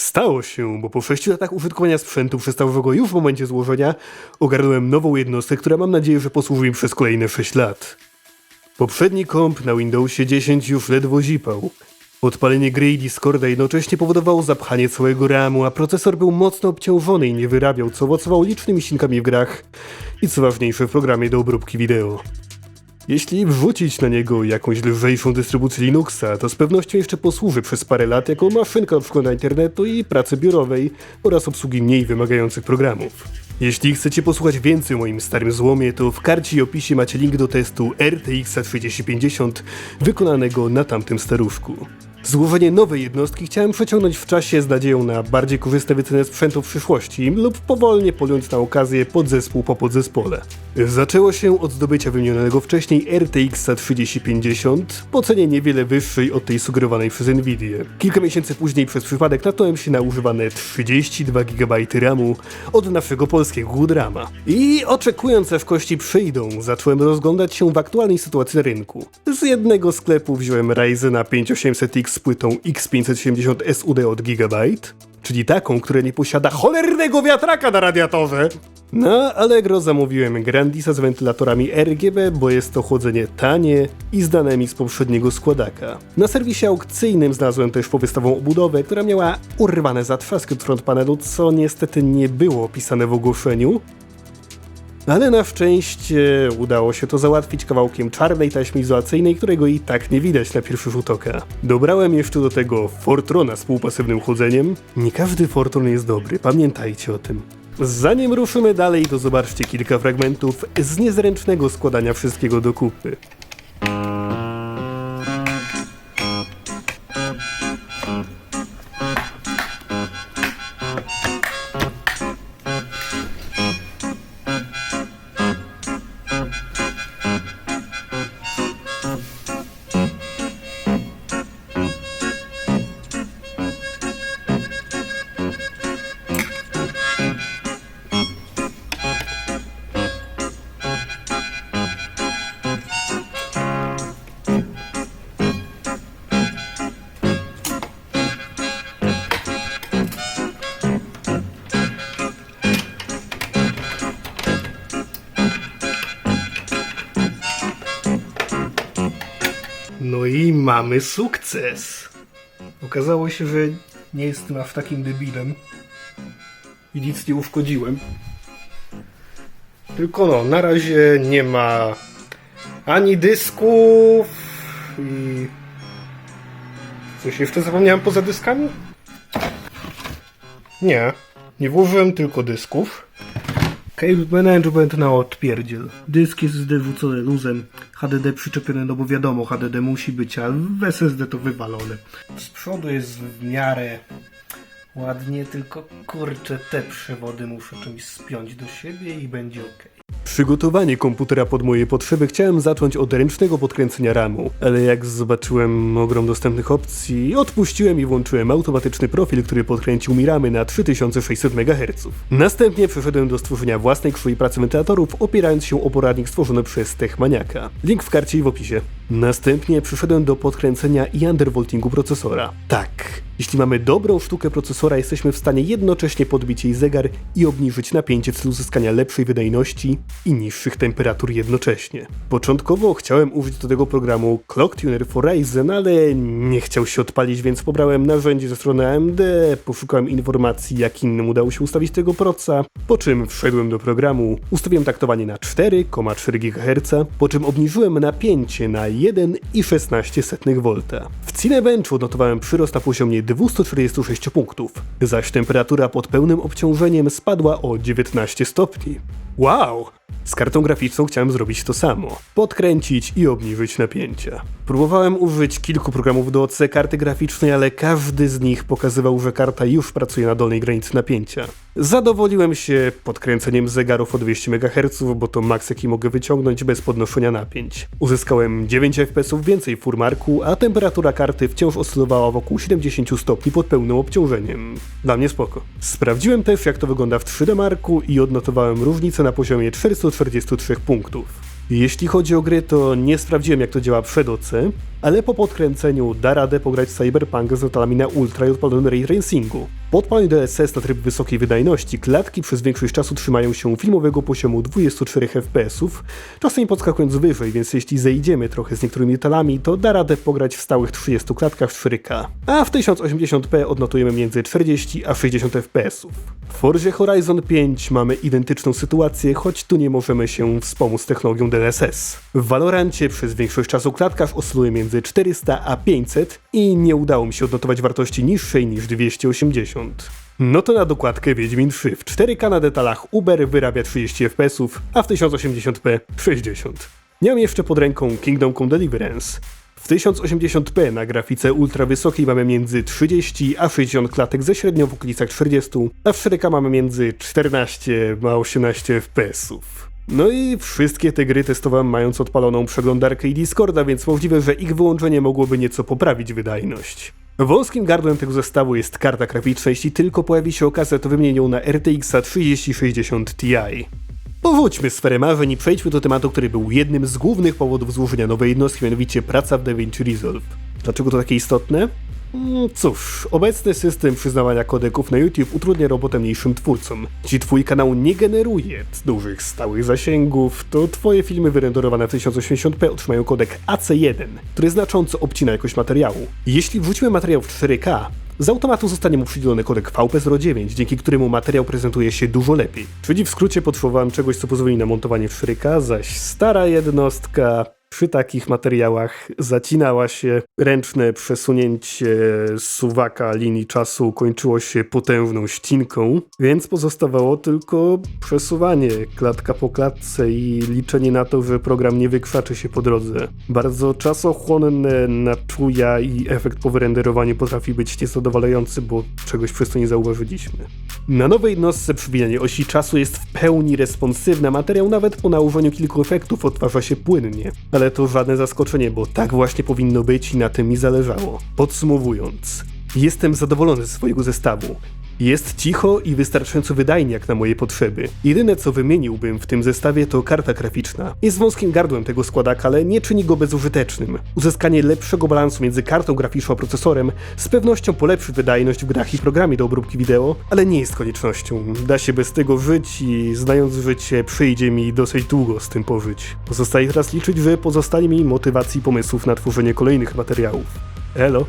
Stało się, bo po 6 latach użytkowania sprzętu przestałego już w momencie złożenia, ogarnąłem nową jednostkę, która mam nadzieję, że posłuży mi przez kolejne 6 lat. Poprzedni komp na Windowsie 10 już ledwo zipał. Odpalenie gry i Discorda jednocześnie powodowało zapchanie całego ramu, a procesor był mocno obciążony i nie wyrabiał, co owocowało licznymi sinkami w grach i co ważniejsze w programie do obróbki wideo. Jeśli wrzucić na niego jakąś lżejszą dystrybucję Linuxa, to z pewnością jeszcze posłuży przez parę lat jako maszynka przeglądania internetu i pracy biurowej oraz obsługi mniej wymagających programów. Jeśli chcecie posłuchać więcej o moim starym złomie, to w karcie i opisie macie link do testu RTX 3050 wykonanego na tamtym staruszku. Złożenie nowej jednostki chciałem przeciągnąć w czasie z nadzieją na bardziej korzystne wycenę sprzętu w przyszłości lub powolnie podjąć na okazję podzespół po podzespole. Zaczęło się od zdobycia wymienionego wcześniej RTX 3050 po cenie niewiele wyższej od tej sugerowanej przez Nvidia. Kilka miesięcy później przez przypadek natknąłem się na używane 32 GB RAMu od naszego polskiego Goodrama. I oczekując aż kości przyjdą, zacząłem rozglądać się w aktualnej sytuacji na rynku. Z jednego sklepu wziąłem Ryzena 5800X z płytą X570 SUD od Gigabyte, czyli taką, która nie posiada cholernego wiatraka na radiatorze. Na Allegro zamówiłem Grandisa z wentylatorami RGB, bo jest to chłodzenie tanie i z danymi z poprzedniego składaka. Na serwisie aukcyjnym znalazłem też powystawą obudowę, która miała urwane zatrzaski od front panelu, co niestety nie było opisane w ogłoszeniu, ale na szczęście udało się to załatwić kawałkiem czarnej taśmy izolacyjnej, którego i tak nie widać na pierwszy rzut oka. Dobrałem jeszcze do tego Fortrona z półpasywnym chłodzeniem. Nie każdy Fortron jest dobry, pamiętajcie o tym. Zanim ruszymy dalej, to zobaczcie kilka fragmentów z niezręcznego składania wszystkiego do kupy. No i mamy sukces. Okazało się, że nie jestem aż takim debilem i nic nie uszkodziłem. Tylko no, na razie nie ma ani dysków i coś jeszcze zapomniałem poza dyskami? Nie, nie włożyłem tylko dysków. Cable management na odpierdziel. Dysk jest wywrócony luzem. HDD przyczepiony, no bo wiadomo, HDD musi być, a w SSD to wywalone. Z przodu jest w miarę ładnie, tylko kurczę, te przewody muszę czymś spiąć do siebie i będzie ok. Przygotowanie komputera pod moje potrzeby chciałem zacząć od ręcznego podkręcenia ramu, ale jak zobaczyłem ogrom dostępnych opcji, odpuściłem i włączyłem automatyczny profil, który podkręcił mi ramy na 3600 MHz. Następnie przeszedłem do stworzenia własnej krwi pracy wentylatorów, opierając się o poradnik stworzony przez Techmaniaka. Link w karcie i w opisie. Następnie przyszedłem do podkręcenia i undervoltingu procesora. Tak, jeśli mamy dobrą sztukę procesora, jesteśmy w stanie jednocześnie podbić jej zegar i obniżyć napięcie w celu uzyskania lepszej wydajności i niższych temperatur jednocześnie. Początkowo chciałem użyć do tego programu Clock Tuner for Ryzen, ale nie chciał się odpalić, więc pobrałem narzędzie ze strony AMD, poszukałem informacji, jak innym udało się ustawić tego proca, po czym wszedłem do programu, ustawiłem taktowanie na 4,4 GHz, po czym obniżyłem napięcie na 1,16 V. W Cinebenchu odnotowałem przyrost na poziomie 246 punktów, zaś temperatura pod pełnym obciążeniem spadła o 19 stopni. Wow! Z kartą graficzną chciałem zrobić to samo. Podkręcić i obniżyć napięcia. Próbowałem użyć kilku programów do OC karty graficznej, ale każdy z nich pokazywał, że karta już pracuje na dolnej granicy napięcia. Zadowoliłem się podkręceniem zegarów o 200 MHz, bo to maks jaki mogę wyciągnąć bez podnoszenia napięć. Uzyskałem 9 FPS więcej w furmarku, a temperatura karty wciąż oscylowała wokół 70 stopni pod pełnym obciążeniem. Dla mnie spoko. Sprawdziłem też jak to wygląda w 3D Marku i odnotowałem różnicę na poziomie 443 punktów. Jeśli chodzi o gry, to nie sprawdziłem jak to działa przed OC, ale po podkręceniu da radę pograć Cyberpunk z detalami na ultra i odpalonym ray tracingu. Po odpaleniu DLSS na tryb wysokiej wydajności klatki przez większość czasu trzymają się filmowego poziomu 24 fps, czasem podskakując wyżej, więc jeśli zejdziemy trochę z niektórymi detalami, to da radę pograć w stałych 30 klatkach w 4K. A w 1080p odnotujemy między 40 a 60 fps. W Forzie Horizon 5 mamy identyczną sytuację, choć tu nie możemy się wspomóc technologią DLSS. W Valorancie przez większość czasu klatkarz oscyluje między 400 a 500 i nie udało mi się odnotować wartości niższej niż 280. No to na dokładkę Wiedźmin 3 w 4K na detalach Uber wyrabia 30 fps, a w 1080p 60. Nie mam jeszcze pod ręką Kingdom Come Deliverance. W 1080p na grafice ultra wysokiej mamy między 30 a 60 klatek ze średnią w okolicach 40, a w 4K mamy między 14 a 18 fps. No i wszystkie te gry testowałem mając odpaloną przeglądarkę i Discorda, więc możliwe, że ich wyłączenie mogłoby nieco poprawić wydajność. Wąskim gardłem tego zestawu jest karta graficzna, jeśli tylko pojawi się okazja, to wymienię na RTX 3060 Ti. Powróćmy sferę marzeń i przejdźmy do tematu, który był jednym z głównych powodów złożenia nowej jednostki, mianowicie praca w DaVinci Resolve. Dlaczego to takie istotne? Mm, Cóż, obecny system przyznawania kodeków na YouTube utrudnia robotę mniejszym twórcom. Jeśli twój kanał nie generuje dużych stałych zasięgów, to twoje filmy wyrenderowane w 1080p otrzymają kodek AC1, który znacząco obcina jakość materiału. Jeśli wrzucimy materiał w 4K, z automatu zostanie mu przydzielony kodek VP09, dzięki któremu materiał prezentuje się dużo lepiej. Czyli w skrócie potrzebowałem czegoś, co pozwoli na montowanie w 4K, zaś stara jednostka przy takich materiałach zacinała się. Ręczne przesunięcie suwaka linii czasu kończyło się potężną ścinką, więc pozostawało tylko przesuwanie klatka po klatce i liczenie na to, że program nie wykrzaczy się po drodze. Bardzo czasochłonne na czuja i efekt po wyrenderowaniu potrafi być niezadowalający, bo czegoś przez to nie zauważyliśmy. Na nowej jednostce przybijanie osi czasu jest w pełni responsywne, materiał nawet po nałożeniu kilku efektów odtwarza się płynnie. Ale to żadne zaskoczenie, bo tak właśnie powinno być i na tym mi zależało. Podsumowując, jestem zadowolony ze swojego zestawu. Jest cicho i wystarczająco wydajnie jak na moje potrzeby. Jedyne co wymieniłbym w tym zestawie to karta graficzna. Jest wąskim gardłem tego składaka, ale nie czyni go bezużytecznym. Uzyskanie lepszego balansu między kartą graficzną a procesorem z pewnością polepszy wydajność w grach i programie do obróbki wideo, ale nie jest koniecznością. Da się bez tego żyć i znając życie przyjdzie mi dosyć długo z tym pożyć. Pozostaje teraz liczyć, że pozostanie mi motywacji i pomysłów na tworzenie kolejnych materiałów. Elo!